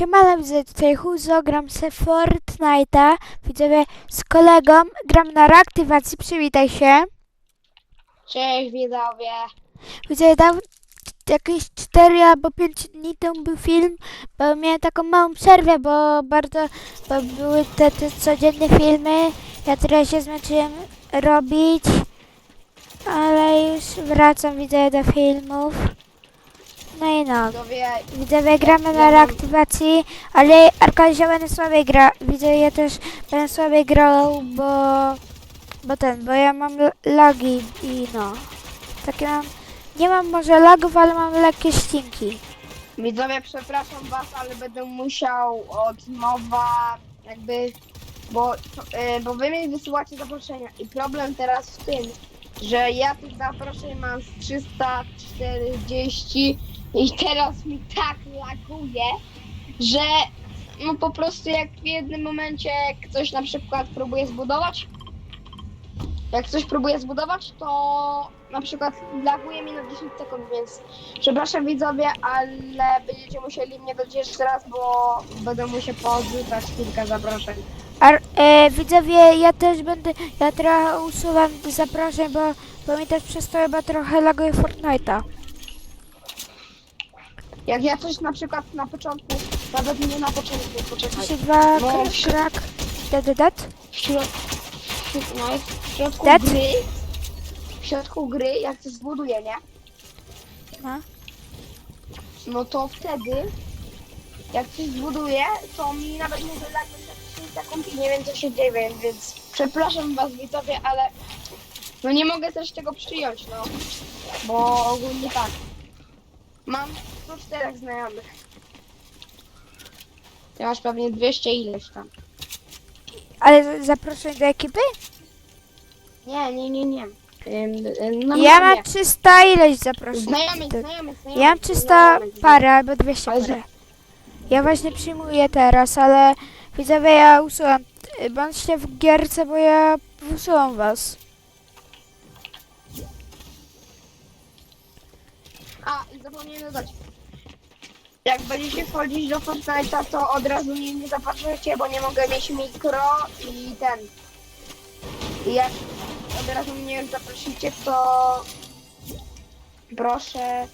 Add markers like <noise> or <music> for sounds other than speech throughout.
Siemano, widzę tutaj Huzo, gram se Fortnite'a, widzowie z kolegą, gram na reaktywacji, przywitaj się. Cześć widzowie. Widzę, dał jakieś 4 albo 5 dni temu był film, bo miałem taką małą przerwę, bo bardzo, bo były te, te codzienne filmy, ja teraz się zmęczyłem robić, ale już wracam, widzę, do filmów. No i no. Widzowie, gramy na reaktywacji, ale Arkadzia będę słabiej gra. Widzę, ja też będę słabiej grał, bo, bo ten, bo ja mam lagi i no. Takie mam, nie mam może lagów, ale mam lekkie ścinki. widzowie, przepraszam was, ale będę musiał od nowa jakby, bo, e, bo wy mi wysyłacie zaproszenia i problem teraz w tym, że ja tych zaproszeń mam z 340 i teraz mi tak laguje, że no po prostu jak w jednym momencie ktoś na przykład próbuje zbudować, jak coś próbuje zbudować, to na przykład laguje mi na 10 sekund, więc przepraszam widzowie, ale będziecie musieli mnie dodać jeszcze raz, bo będę musiał podrzucać kilka zaproszeń. Ar, e, widzowie, ja też będę, ja trochę usuwam zaproszeń, bo, bo mi też przez to chyba trochę laguje Fortnite'a. Jak ja coś na przykład na początku, nawet nie na początku, poczekaj, 32 No, krak, krak, dead, dead, dead. w środku, no, w środku Dead? gry, w środku gry, jak coś zbuduję, nie? No. no to wtedy, jak coś zbuduję, to mi nawet może na 10 sekund i nie wiem co się dzieje, więc, więc przepraszam was widzowie, ale no nie mogę też tego przyjąć, no. Bo ogólnie tak. Mam 104 znajomych. Ty masz pewnie 200 ileś tam. Ale zaproszeń do ekipy? Nie, nie, nie, nie. Ym, ym, no ja nie. mam 300 ileś zaproszeń. Znajomych, znajomych, znajomych. Ja mam 300 znajomych. parę albo 200 Ale parę. Ja właśnie przyjmuję teraz, ale widzowie ja usuwam. Y, Bądźcie w gierce, bo ja usuwam was. A, i zapomniałem dodać. Jak będziecie wchodzić do Fortnite'a, to od razu mnie nie zapatrzycie, bo nie mogę mieć mikro i ten. I jak od razu mnie zaprosicie, to proszę.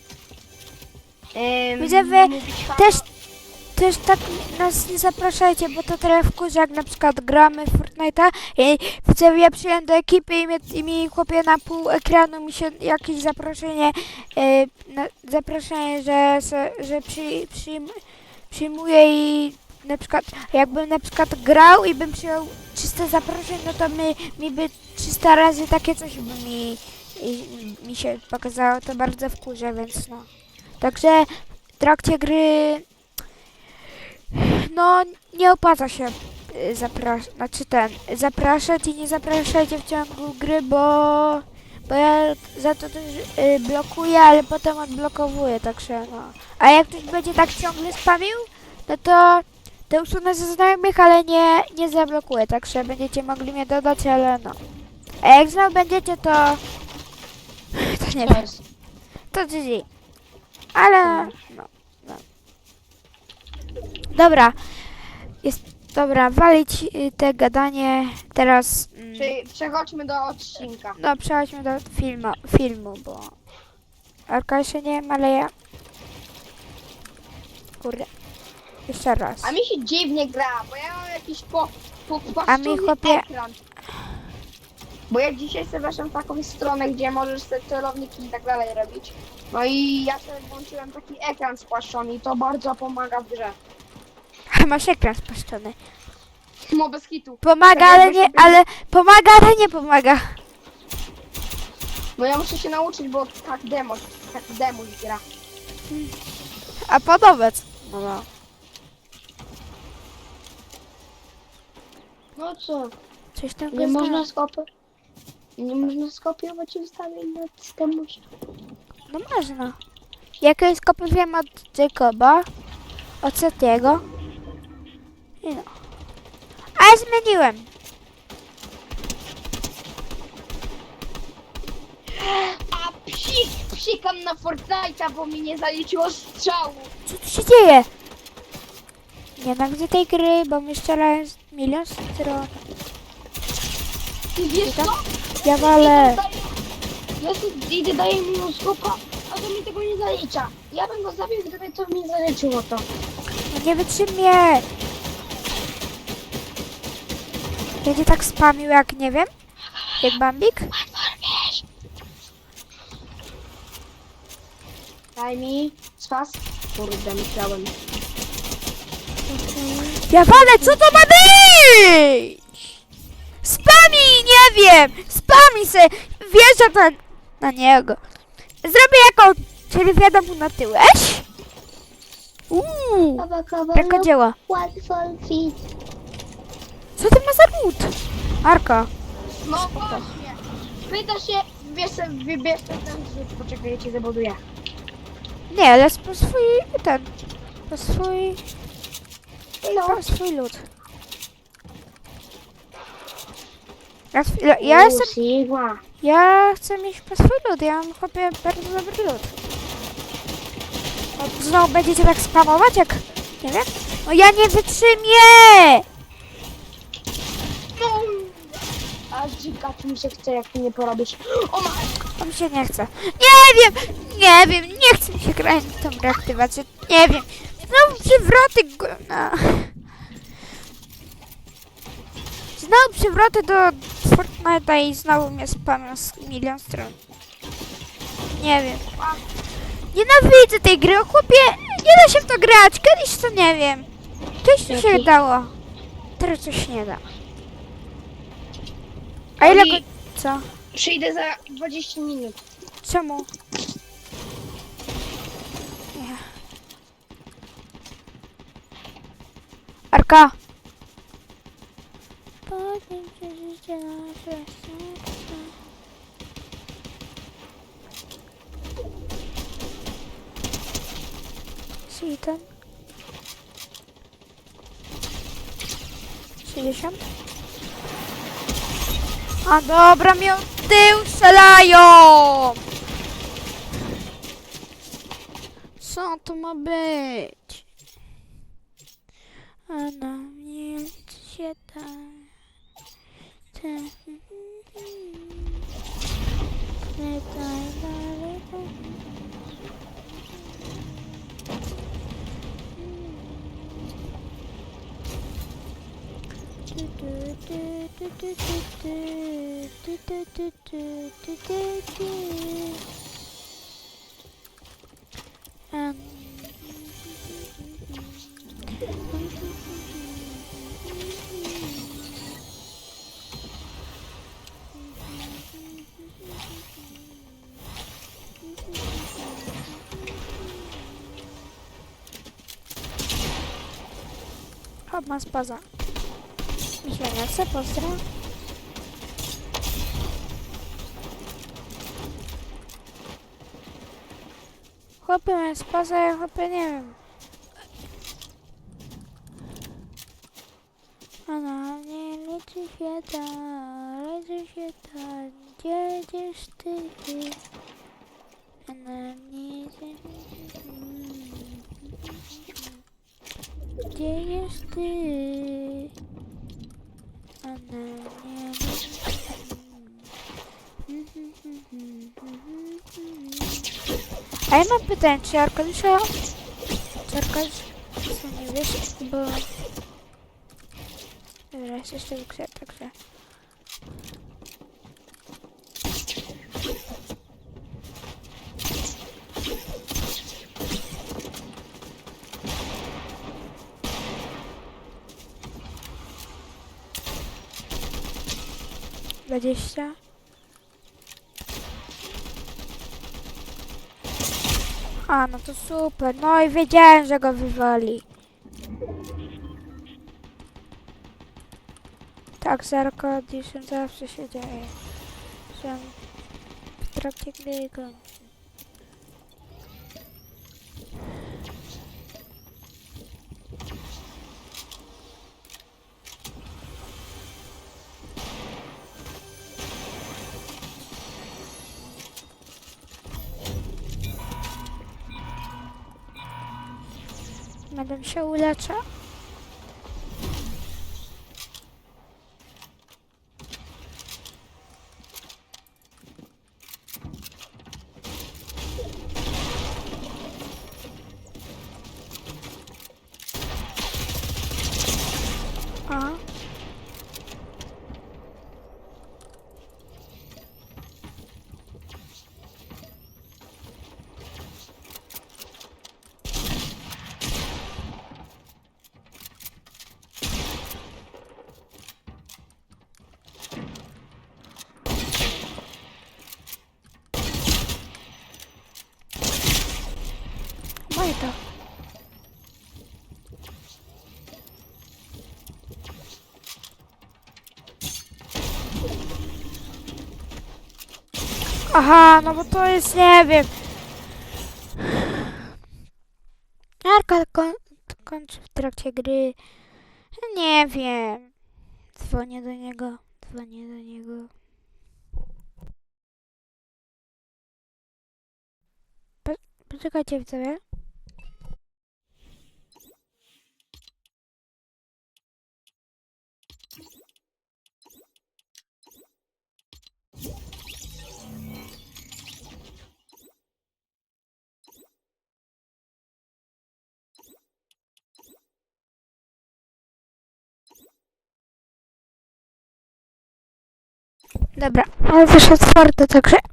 Ym, Widzowie, mówić halo. Też, tak nas nie zapraszajcie, bo to trochę wkurza, jak na przykład gramy w Fortnite'a i widzowie ja przyjąłem do ekipy i, mnie, i mi chłopie na pół ekranu mi się jakieś zaproszenie, y, na, zaproszenie, że, że przy, przyjm, przyjmuję i na przykład jakbym na przykład grał i bym przyjął 300 zaproszeń, no to mi, mi by 300 razy takie coś by mi, mi się pokazało, to bardzo wkurza, więc no. Także w trakcie gry no nie opłaca się zapraszać, znaczy ten, zapraszać i nie zapraszajcie w ciągu gry, bo, bo ja za to też y, blokuję, ale potem odblokowuję, także no. A jak ktoś będzie tak ciągle spamił, no to to usunę ze znajomych, ale nie, nie zablokuję, także będziecie mogli mnie dodać, ale no. A jak znowu będziecie, to to nie wiem, to GG. Ale no. Dobra. Jest dobra, walić y, te gadanie. Teraz mm, Czyli przechodźmy do odcinka. no przechodźmy do filmu, filmu, bo Arka jeszcze nie wiem, ale ja Kurde. Jeszcze raz. A mi się dziwnie gra, bo ja mam jakiś po, po, A mi, chłopie- ekran. Bo ja dzisiaj sobie weszłem w taką stronę, gdzie możesz sobie celowniki i tak dalej robić. No i ja sobie włączyłem taki ekran spłaszczony i to bardzo pomaga w grze. Masz ekran spaszczony. No bez hitu. Pomaga, Tak ale nie, ale pomaga, ale nie pomaga. No ja muszę się nauczyć, bo tak demo, tak demo gra. A podobać. No, no. No co? Coś tam Nie można skopiować. Nie można skopiować ustawy na systemu. No można. Kopy wiem od Jacoba, od Setiego. I no. A ja zmieniłem. A psik! Psikam na Fortnite'a, bo mi nie zaliczyło strzału. Co tu się dzieje? Nienawidzę tej gry, bo mi strzelają z milion stron. Ty wiesz co? Ja walę. Ja sobie idę, daję mi skopa, a to mi tego nie zalicza. Ja bym go zabił, gdyby to mi zaliczyło to. No nie wytrzymie. Będzie tak spamił jak nie wiem. Jak Bambik. Daj mi spas. Kurde, myślałem. Ja walę, co to ma być? Spami, nie wiem. Spami se. Wjeżdżam na, na niego. Zrobię jako, czyli wiadomo na tyłeś. Uuu, jaka dzieła. łatwo fit. Co ty ma za lód? Arka. No właśnie. Pyta się, wiesz, wybierz ten rzut. Poczekaj, ja cię zabuduję. Nie, ale po swój, ten, po swój, No. po swój lód. Ja, ja, ja jestem, ja chcę mieć po swój lód, ja mam chłopie bardzo dobry lód. Znowu będziecie tak spamować jak, nie wiem? No ja nie wytrzymię! No. Aż dzikać mi się chce, jak nie porobisz. O ma... To mi się nie chce. Nie wiem, nie wiem, nie chcę mi się grać w tą reaktywację, nie wiem. Znowu przywroty go... No. Znowu przywroty do Fortnite'a i znowu mnie spamią z milion stron. Nie wiem. Nienawidzę tej gry, chłopie, nie da się w to grać, kiedyś to nie wiem. Kiedyś to się dało. Teraz coś nie da. A ile... Oni- Co? Przyjdę za 20 minut. Czemu? Ech. Arka! Czyli ten? 60? A dobra, mnie od tył strzelają! Co to ma być? A na mnie się da. Te- Pytaj Ah, mas pazar. Ma spaza. Myślenia, co pozdra? Chłopy ma spaza, ja chłopy nie wiem. A na mnie liczy świata, liczy świata, gdzie jedziesz ty? A ja mam pytanie, czy Arkadiusza... Czy Arkadiusz... Co nie wiesz, bo... Dobra, jeszcze w grze, także... Dwadzieścia. A, no to super. No i wiedziałem, że go wywali. Tak, z Arkadiuszem zawsze się dzieje. Że w trakcie gry Będę się uleczę. Aha, no bo to jest, nie wiem. Arka kon kończy w trakcie gry. Nie wiem. Dzwonię do niego. Dzwonię do niego. Po poczekajcie widzowie. Dobra, ale też otwarte, także... <clears throat>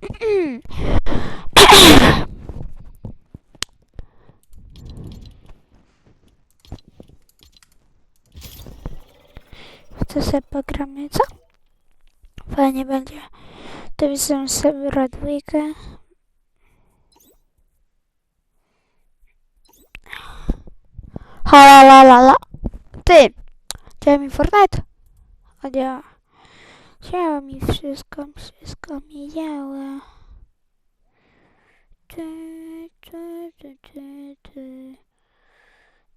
To sobie pogramy, co? Fajnie będzie. To widzę sobie dwójkę. Halalalala. Ty! Działa mi Fortnite? O działa. Działa mi wszystko, wszystko mi działa. Ty, ty, ty, ty, ty.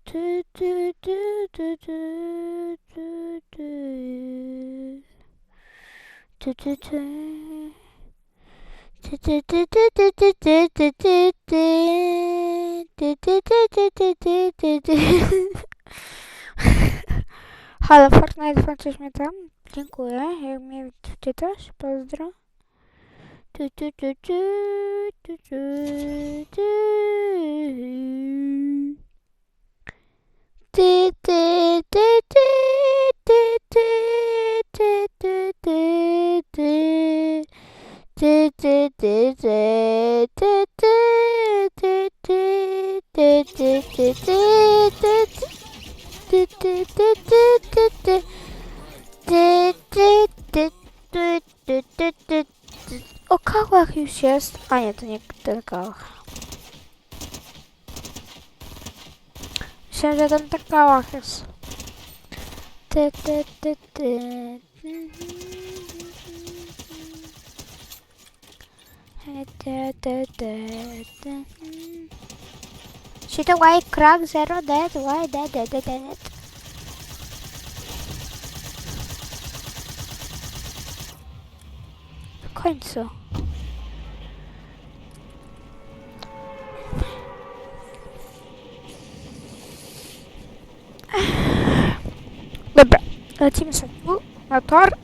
Ty, ty, ty, ty, ty, ty, ty. Ty, ty, ty. Ty, ty, ty, ty, ty, ty, ty, ty, ty, ty. Ty, ty, ty, ty, ty, ty, ty, ty. Halo, Fortnite, włączysz mnie tam? Dziękuję. Jak mnie wczytasz? Pozdro. Tu, tu, tu, tu, tu, tu, tu. Ty, ty, ty, ty, ty, ty, ty, ty, ty. Ty, ty, ty, ty, ty, już jest. A nie, to nie ten kałach. Myślałem, że ten tak kałach jest. Ty, ty, ty, ty. Ty. Shit away, crack, zero, dead, why, dead, dead, dead, dead. W końcu. Eh, uh, Team satu, motor.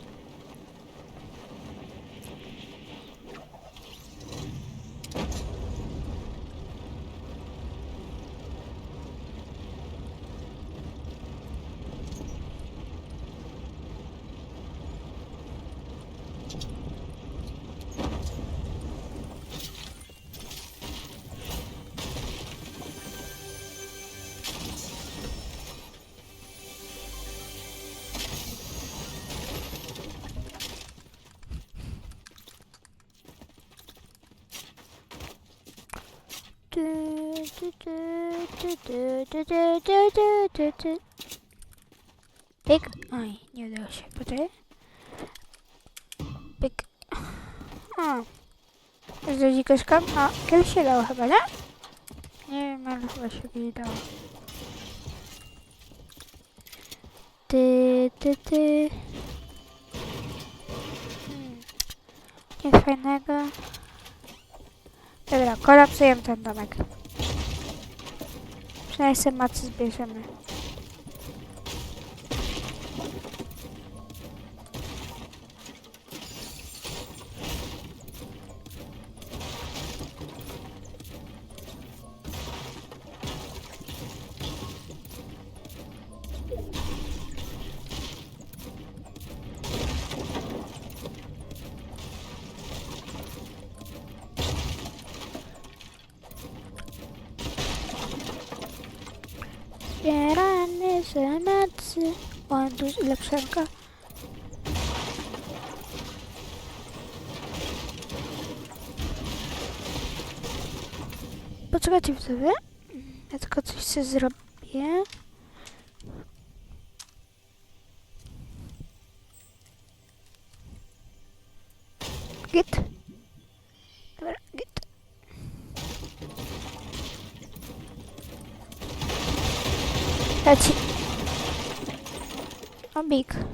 du, du, du, du, du, du, du. Pyk. Oj, nie udało się. Poczekaj. Pyk. O. Z koszką? O, kiedyś się dało chyba, nie? Nie wiem, ale chyba się nie dało. Ty, ty, ty. Hmm. Nic fajnego. Dobra, kolapsujemy ten domek. Essa é Matos os? jest elementy. Mam tu ile przemka. Poczekajcie wtedy. Ja tylko coś sobie zrobię. Git. Dobra, git. Leci. Make.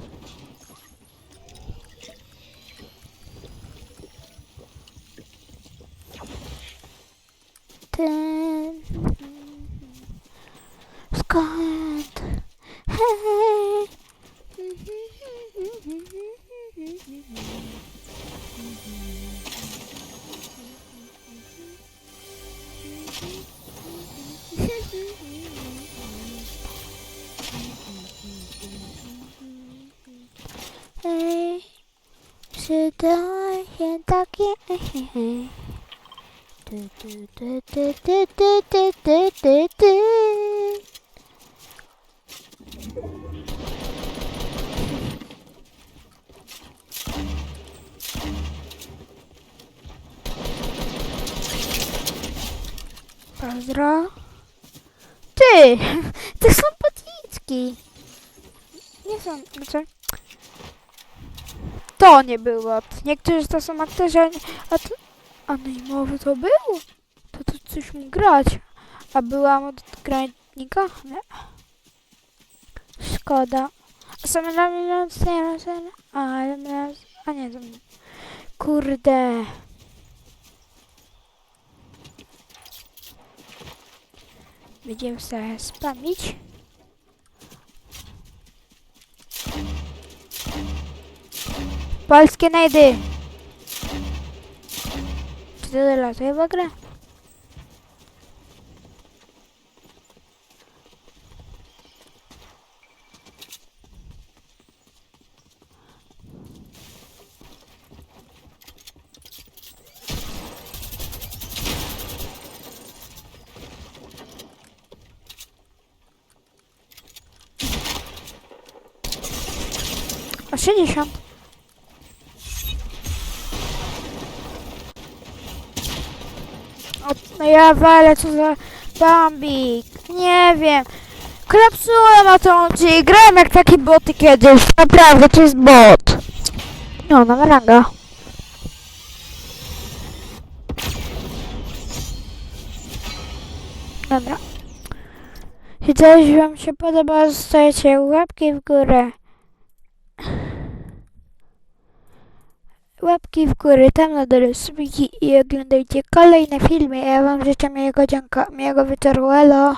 Przydaje się takie. Tu, tu, tu, tu, tu, tu, tu, tu, tu, tu. Pozdro. Ty! <laughs> To są potyczki. Nie są, znaczy... To nie był bot. Niektórzy to są aktorzy, a to... A najmowy to był? To to coś mógł grać. A byłam od granicznika? Nie. Szkoda. A same na mnie A, ale A nie, to... Kurde. Będziemy sobie spamić. Polskie najdy. Czy to dolatuje w ogóle? O 60. O, no ja walę, co za bambik. Nie wiem. Klapsułem na tą i grałem jak takie boty kiedyś. Naprawdę, to jest bot. No, na ranga. Dobra. Coś wam się podoba, zostajecie łapki w górę. Łapki w górę, tam na dole subiki i oglądajcie kolejne filmy. Ja wam życzę miłego dzianka, miłego wieczoru, elo.